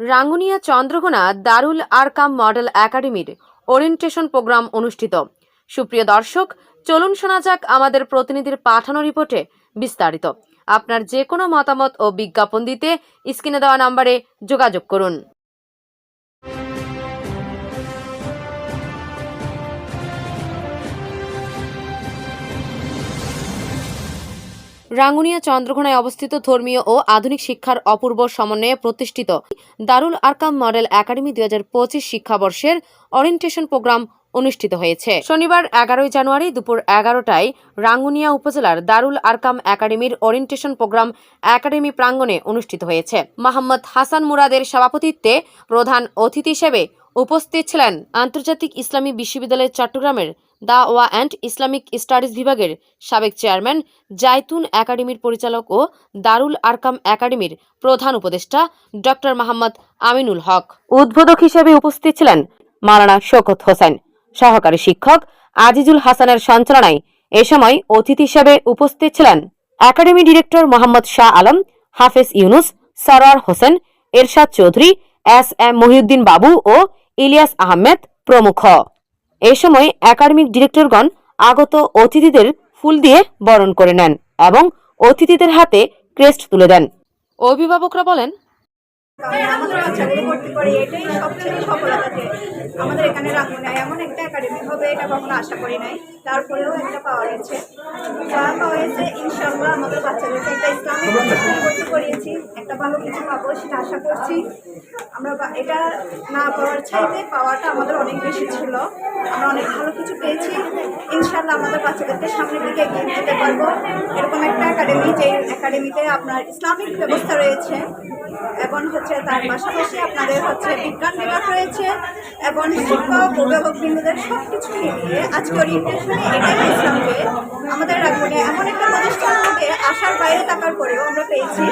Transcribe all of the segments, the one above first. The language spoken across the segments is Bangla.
রাঙ্গুনিয়া চন্দ্রকোনা দারুল আরকাম মডেল একাডেমির ওরিয়েন্টেশন প্রোগ্রাম অনুষ্ঠিত। সুপ্রিয় দর্শক, চলুন শোনা যাক আমাদের প্রতিনিধির পাঠানো রিপোর্টে বিস্তারিত। আপনার যে কোনো মতামত ও বিজ্ঞাপন দিতে স্ক্রিনে দেওয়া নম্বরে যোগাযোগ করুন। রাঙ্গুনিয়া চন্দ্রঘোনায় অবস্থিত ধর্মীয় ও আধুনিক শিক্ষার অপূর্ব সমন্বয়ে প্রতিষ্ঠিত দারুল আরকাম মডেল একাডেমি দুই হাজার পঁচিশ শিক্ষাবর্ষের অরিয়েন্টেশন প্রোগ্রাম অনুষ্ঠিত হয়েছে। শনিবার এগারোই জানুয়ারি দুপুর এগারোটায় রাঙ্গুনিয়া উপজেলার দারুল আরকাম একাডেমির ওরিয়েন্টেশন প্রোগ্রাম একাডেমি প্রাঙ্গণে অনুষ্ঠিত হয়েছে। মোহাম্মদ হাসান মুরাদের সভাপতিত্বে প্রধান অতিথি হিসেবে উপস্থিত ছিলেন আন্তর্জাতিক ইসলামী বিশ্ববিদ্যালয় চট্টগ্রামের দা ওয়া অ্যান্ড ইসলামিক স্টাডিজ বিভাগের সাবেক চেয়ারম্যান জাইতুন একাডেমির পরিচালক ও দারুল আরকাম একাডেমির প্রধান উপদেষ্টা ডক্টর মোহাম্মদ আমিনুল হক। উদ্বোধক হিসেবে উপস্থিত ছিলেন মাওলানা শোকত হোসেন। সহকারী শিক্ষক আজিজুল হাসানের সঞ্চালনায় এ সময় অতিথি হিসেবে উপস্থিত ছিলেন একাডেমি ডিরেক্টর মোহাম্মদ শাহ আলম, হাফেজ ইউনুস সরার হোসেন, এরশাদ চৌধুরী, এস এম মহিউদ্দিন বাবু ও ইলিয়াস আহমেদ প্রমুখ। এ সময় একাডেমিক ডিরেক্টরগণ আগত অতিথিদের ফুল দিয়ে বরণ করে নেন এবং অতিথিদের হাতে ক্রেস্ট তুলে দেন। অভিভাবকরা বলেন ভর্তি করে এটাই সবচেয়ে আমাদের এখানে এমন একটা এটা কখনো আশা করি নাই। পাওয়া গেছে। পাওয়া ইনশাল্লাহ আমাদের বাচ্চাদেরকে ইসলামিক ভর্তি করিয়েছি। একটা ভালো কিছু পাবো সেটা আশা করছি। আমরা এটা না পাওয়ার চাইতে পাওয়াটা আমাদের অনেক বেশি ছিল। আমরা অনেক ভালো কিছু পেয়েছি। ইনশাল্লাহ আমাদের বাচ্চাদেরকে সামনের দিকে এগিয়ে নিয়ে যেতে পারব। এরকম একটা একাডেমি যে একাডেমিতে আপনার ইসলামিক ব্যবস্থা রয়েছে এবং হচ্ছে তার পাশাপাশি আপনাদের হচ্ছে বিজ্ঞান বিভাগ রয়েছে এবং শিক্ষক, অভিভাবক বৃন্দদের সব কিছু মিলিয়ে আজকে ওরিয়েন্টেশনে এটাই আমাদের রাখবনে এমন একটা প্রতিষ্ঠান হবে আশার বাইরে থাকার পরেও আমরা পেয়েছি।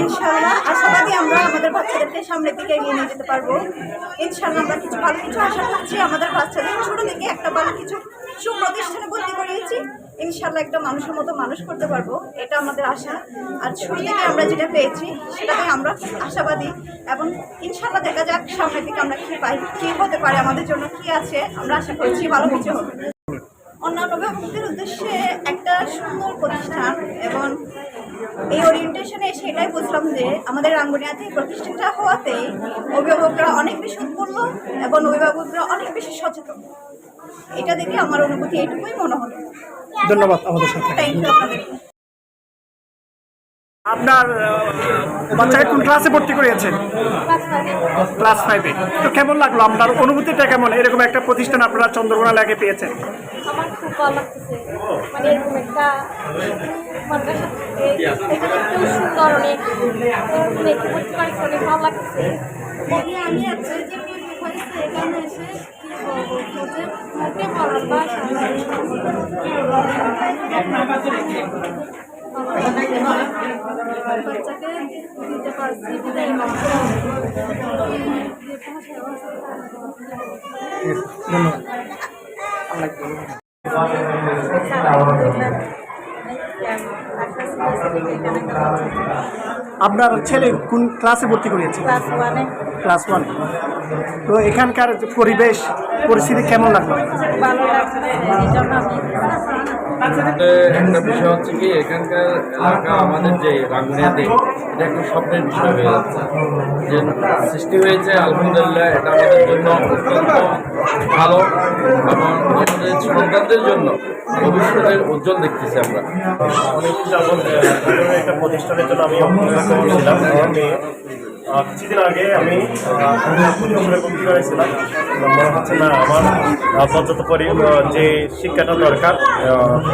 ইনশাল্লাহ আশাবাদী আমরা আমাদের বাচ্চাদেরকে সামনের দিকে এগিয়ে নিয়ে যেতে পারব। ইনশাল্লাহ আমরা কিছু ভালো কিছু আশা করছি আমাদের বাচ্চাদের ছোটো থেকে একটা ভালো কিছু সুপ্রতিষ্ঠানে ভর্তি করিয়েছি। ইনশাল্লাহ একটা মানুষের মতো মানুষ করতে পারব, এটা আমাদের আশা। আর শুরু আমরা যেটা পেয়েছি সেটাতে আমরা আশাবাদী। এবং ইনশাল্লাহ দেখা যাক সামনের দিকে আমরা কী পাই, কী হতে পারে আমাদের জন্য, কী আছে, আমরা আশা করছি ভালো কিছু হবে। অন্যান্য অভিভাবকদের উদ্দেশ্যে একটা সুন্দর প্রতিষ্ঠান এবং এই ওরিয়েন্টেশনে সেটাই বুঝলাম যে আমাদের রাঙ্গুনিয়াতে প্রতিষ্ঠানটা হওয়াতে অভিভাবকরা অনেক বেশি উৎফুল্ল এবং অভিভাবকরা অনেক বেশি সচেতন। এটা দেখে আমার অনুভূতি এইটুকুই মনে হলো। ধন্যবাদ আমাদের সাথে। আপনার বাচ্চাকে কোন ক্লাসে ভর্তি করিয়েছেন ক্লাস ফাইভে তো কেমন লাগল? আপনার অনুভূতিটা কেমন? এরকম একটা প্রতিষ্ঠান আপনারা চন্দ্রকোনা লাগে পেয়েছেন। আমার খুব ভালো লাগতেছে। মানে এরকম একটা মাদ্রাসা সুন্দর অনেক ভালো লাগতেছে। আমি আজকে যে হয়েছে এখানে এসে বাচ্চাকে দিতে আপনার ছেলে কোন ক্লাসে ভর্তি করিয়েছে? ক্লাস ওয়ানে তো এখানকার যে পরিবেশ পরিস্থিতি কেমন লাগল? একটা বিষয় হচ্ছে কি এখানকার এলাকা আমাদের যে রাঙ্গুনিয়াতে এটা একটা স্বপ্নের বিষয় হয়ে যাচ্ছে। যে সৃষ্টি হয়েছে আলহামদুলিল্লাহ এটা আমাদের জন্য অত্যন্ত ভালো এবং সন্তানদের জন্য ভবিষ্যতের উজ্জ্বল দেখতেছি আমরা। একটা প্রতিষ্ঠানের জন্য আমি কিছুদিন আগে আমি হচ্ছে না আমার যে শিক্ষাটা দরকার।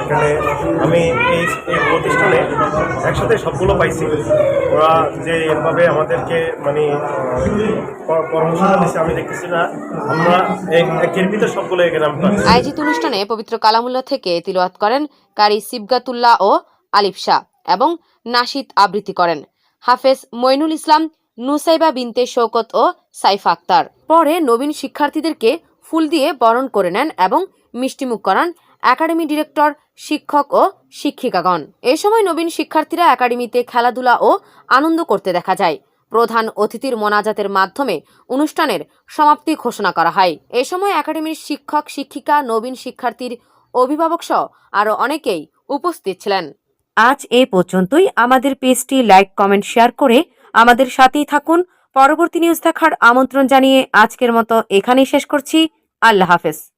এখানে আমি এই প্রতিষ্ঠানে একসাথে সবগুলো পাইছি। ওরা আমাদেরকে মানে আয়োজিত অনুষ্ঠানে পবিত্র কালামুল্লাহ থেকে তিলওয়াত করেন কারি সিবগাতুল্লাহ ও আলিফ শাহ এবং নাশিদ আবৃত্তি করেন। হাফেজ মইনুল ইসলাম নুসাইবা বিনতে শৌকত ও সাইফ আক্তার। পরে নবীন শিক্ষার্থীদেরকে ফুল দিয়ে বরণ করে নেন এবং মিষ্টিমুখ করান একাডেমি ডিরেক্টর, শিক্ষক ও শিক্ষিকাগণ। এ সময় নবীন শিক্ষার্থীরা একাডেমিতে খেলাধুলা ও আনন্দ করতে দেখা যায়। প্রধান অতিথির মোনাজাতের মাধ্যমে অনুষ্ঠানের সমাপ্তি ঘোষণা করা হয়। এ সময় একাডেমির শিক্ষক, শিক্ষিকা, নবীন শিক্ষার্থীর অভিভাবক সহ আরও অনেকেই উপস্থিত ছিলেন। আজ এ পর্যন্তই। আমাদের পেজটি লাইক, কমেন্ট, শেয়ার করে আমাদের সাথেই থাকুন। পরবর্তী নিউজ দেখার আমন্ত্রণ জানিয়ে আজকের মতো এখানেই শেষ করছি। আল্লাহ হাফেজ।